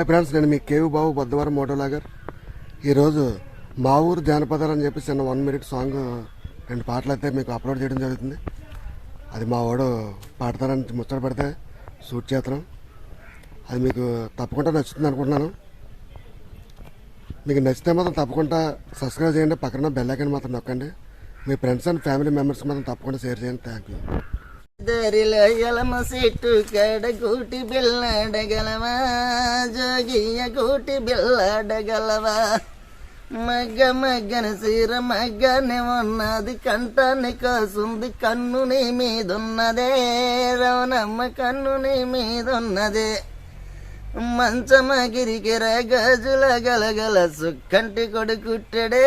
Hi friends నేను మీ కేవు బాబు బుద్ధవారం మోటోలాగర్ ఈరోజు మా ఊరు జానపదాలు అని చెప్పి చిన్న వన్ మినిట్ సాంగ్ రెండు పాటలు అయితే మీకు అప్లోడ్ చేయడం జరుగుతుంది. అది మా వాడు పాడతారని ముచ్చట పెడితే షూట్ చేస్తున్నాం. అది మీకు తప్పకుండా నచ్చుతుంది అనుకుంటున్నాను. మీకు నచ్చితే మాత్రం తప్పకుండా సబ్స్క్రైబ్ చేయండి పక్కన బెల్ ఐకాన్ మాత్రం నొక్కండి. మీ ఫ్రెండ్స్ అండ్ ఫ్యామిలీ మెంబర్స్ మాత్రం తప్పకుండా షేర్ చేయండి. థ్యాంక్ యూ దరిలో ఎలమ చెట్టు కడగూటి కూటి బిల్లాడగలవా బిల్లాడగలవా? మగ్గ మగ్గన సీర మగ్గనే ఉన్నది కంటాన్ని కాసుంది కన్ను నీ మీదున్నదే. రవణమ్మ కన్ను నీ మీదున్నదే. మంచమగిరికిర గజుల గలగల సుక్కంటి కొడుకుట్టడే.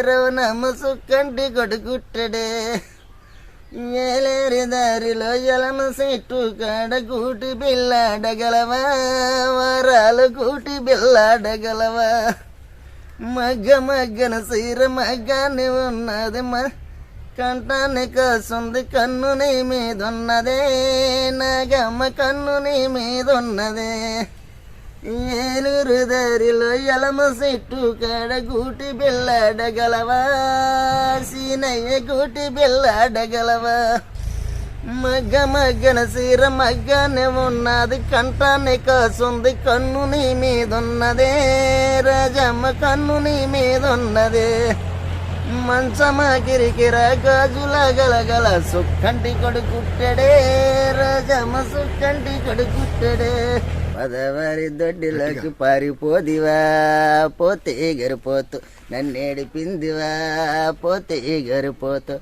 రవణమ్మ సుక్కంటి కొడుకుట్టడే. ఏలేరి దారిలో ఎలమ చెట్టు కాడ గూటి బిల్లాడగలవా? వరాలు బిల్లాడగలవా? మగ్గ మగ్గన సీర మగ్గానే ఉన్నది మ కంటాన్ని కాసుంది కన్ను నీ మీదున్నదే. నాగమ్మ కన్ను నీ మీదున్నదే. ఏలూరు దారిలో ఎలమ చెట్టు కాడ గూటి బిల్లాడగలవా? సీనయ్య గూటి బిల్లాడగలవా? మగ్గ మగ్గన సీర మగ్గనే ఉన్నది కంటాన్ని కాసుంది కన్ను నీ మీదున్నదే రాజమ్మ కన్ను నీ మీదున్నదే. మంచమ కిరికిర గాజుల గలగల సుక్కంటి కొడుకుట్టడే రాజమ్మ సుక్కంటి కొడుకుట్టడే. పదవారి దొడ్డిలోకి పారిపోదివా పోతే గరిపోతు నన్నేడిపిందివా పోతే గరిపోతు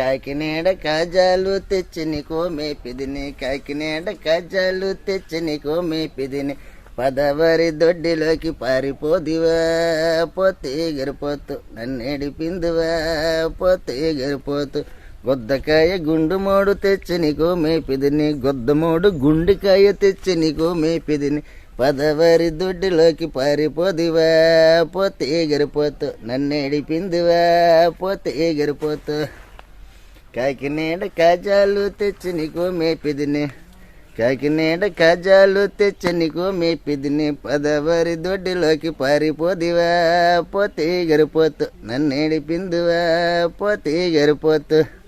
కాకినాడ కాజాలు తెచ్చి నీకో మేపిదిని. కాకినాడ కాజాలు తెచ్చి నీకో మేపిదిని. పదవరి దొడ్డిలోకి పారిపోదివా పోతే ఎగిరిపోతు నన్నేడిపిందివా పోతే ఎగిరిపోతు గొద్దకాయ గుండు మోడు తెచ్చి నీకు మేపిదిని. గొద్దమోడు గుండెకాయ తెచ్చి నీకు మేపిదిని. పదవరి దొడ్డిలోకి పారిపోదివా పోతే గరిపోతు నన్నేడిపిందివా పోతే ఎగిరిపోతు కాకినాడ కాజాలు తెచ్చి నీకు మేపిదిని. కాకినాడ కాజాలు తెచ్చి నీకు మేపిదిని. పదవరి దొడ్డిలోకి పారిపోదివా పోతే గరిపోతు నన్నేడిపిందివా పోతే గరిపోతు